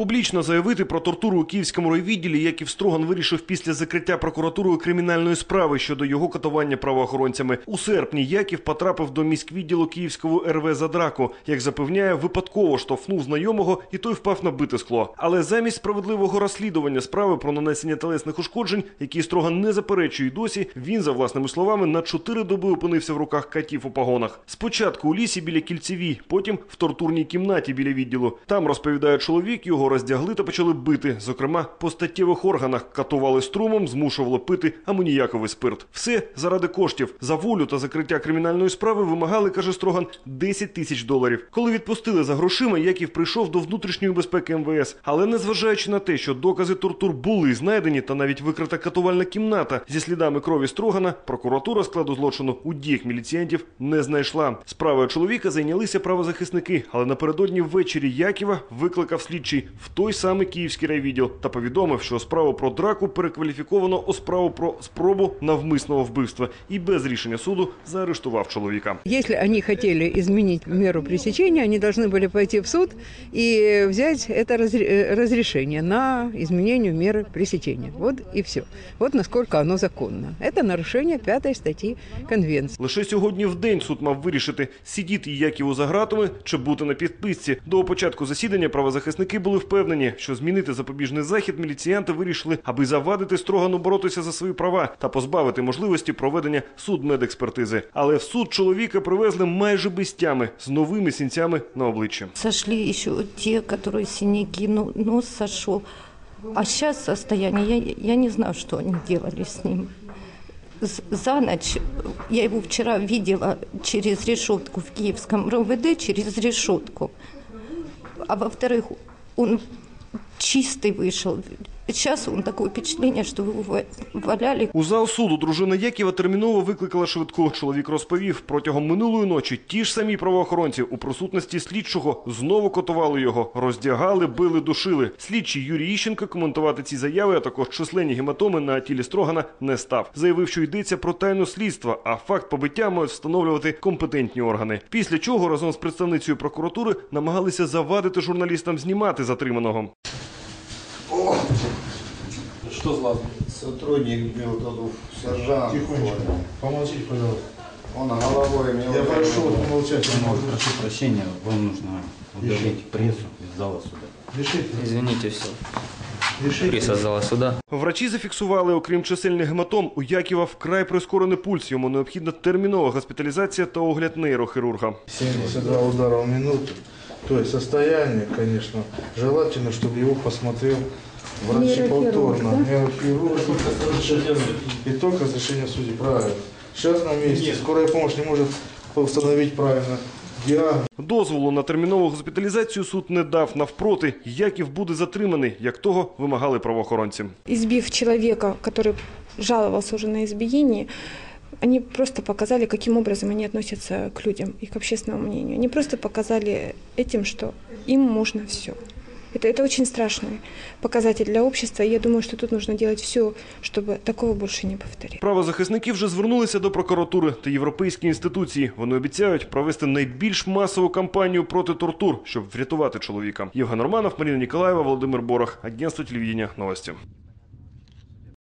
Публічно заявити про тортуру у київському райвідділі Яків Строган вирішив після закриття прокуратурою кримінальної справи щодо його катування правоохоронцями. У серпні Яків потрапив до міськвідділу Київського РВ за драку. Як запевняє, випадково штовхнув знайомого, і той впав на бите скло. Але замість справедливого розслідування справи про нанесення телесних ушкоджень, які Строган не заперечує досі, він за власними словами на чотири доби опинився в руках катів у погонах. Спочатку у лісі біля кільцевій, потім в тортурній кімнаті біля відділу. Там розповідає чоловік, його роздягли та почали бити. Зокрема, по статтєвих органах катували струмом, змушували пити амоніяковий спирт. Все заради коштів. За волю та закриття кримінальної справи вимагали, каже Строган, 10 тисяч доларів. Коли відпустили за грошима, Яків прийшов до внутрішньої безпеки МВС. Але незважаючи на те, що докази тортур були знайдені, та навіть викрита катувальна кімната зі слідами крові Строгана, прокуратура складу злочину у діях міліціянтів не знайшла. Справою чоловіка зайнялися правозахисники, але напередодні ввечері Яківа викликав слідчий в той самий київський райвідділ та повідомив, що справу про драку перекваліфіковано у справу про спробу навмисного вбивства і без рішення суду заарештував чоловіка. Если они хотели изменить меру пресечения, они должны были пойти в суд и взять это разре- э, разрешение на изменение меры пресечения. Вот и все. Вот насколько оно законно. Это нарушение пятой статьи Конвенции. Лише сьогодні в день суд мав вирішити, сидіти Яківу за ґратами чи бути на підписці. До початку засідання правозахисники були впевнені, що змінити запобіжний захід міліціянти вирішили, аби завадити Строгану боротися за свої права та позбавити можливості проведення судмедекспертизи. Але в суд чоловіка привезли майже без тями з новими сінцями на обличчі. Сошли еще те, которые синяки, ну, нос сошел. А сейчас состояние, я, я не знаю, что они делали с ним. За ночь, я его вчера видела через решетку в Киевском РОВД, через решетку. А во-вторых, он чистый вышел. Сейчас он такое впечатление, что его ва- валяли У зал суду дружина Яківа терміново викликала швидку. Чоловік розповів, протягом минулої ночі ті ж самі правоохоронці у присутності слідчого знову котували його, роздягали, били, душили. Слідчий Юрій Іщенко коментувати ці заяви, а також численні гематоми на тілі Строгана не став. Заявив, що йдеться про тайну слідства, а факт побиття мають встановлювати компетентні органи. Після чого разом з представницею прокуратури намагалися завадити журналістам знімати затриманого. Что Златан? Сотрудник бил тут сержант. Тихонечко. Помолчите, пожалуйста. Он головой мне Я прошу помолчать. Прошу прощения, вам нужно удалить прессу из зала суда. Дышите. Извините, все. Пресса зала суда. Врачі зафіксували, окрім чисельних гематом, у Яківа вкрай прискорений пульс. Йому необхідна термінова госпіталізація та огляд нейрохірурга. 72 удара в минуту. То есть состояние, конечно, желательно, чтобы его посмотрел врач повторно. Нейрохирург. И только разрешение судей. Правильно. Сейчас на месте. Скорая помощь не может установить правильно. Дозволу на термінову госпіталізацію суд не дав. Навпроти, Яків буде затриманий, як того вимагали правоохоронці. избив человека, который жаловался уже на избиение, они просто показали, каким образом они относятся к людям и к общественному мнению. Они просто показали этим, что им можно все. Это, это очень страшный показатель для общества, и я думаю, что тут нужно делать все, чтобы такого больше не повторить. Правозахисники вже звернулися до прокуратури та європейські інституції. Вони обіцяють провести найбільш масову кампанію проти тортур, щоб врятувати чоловіка. Євген Романов, Маріна Ніколаєва, Володимир Борох, агентство телевідення новості.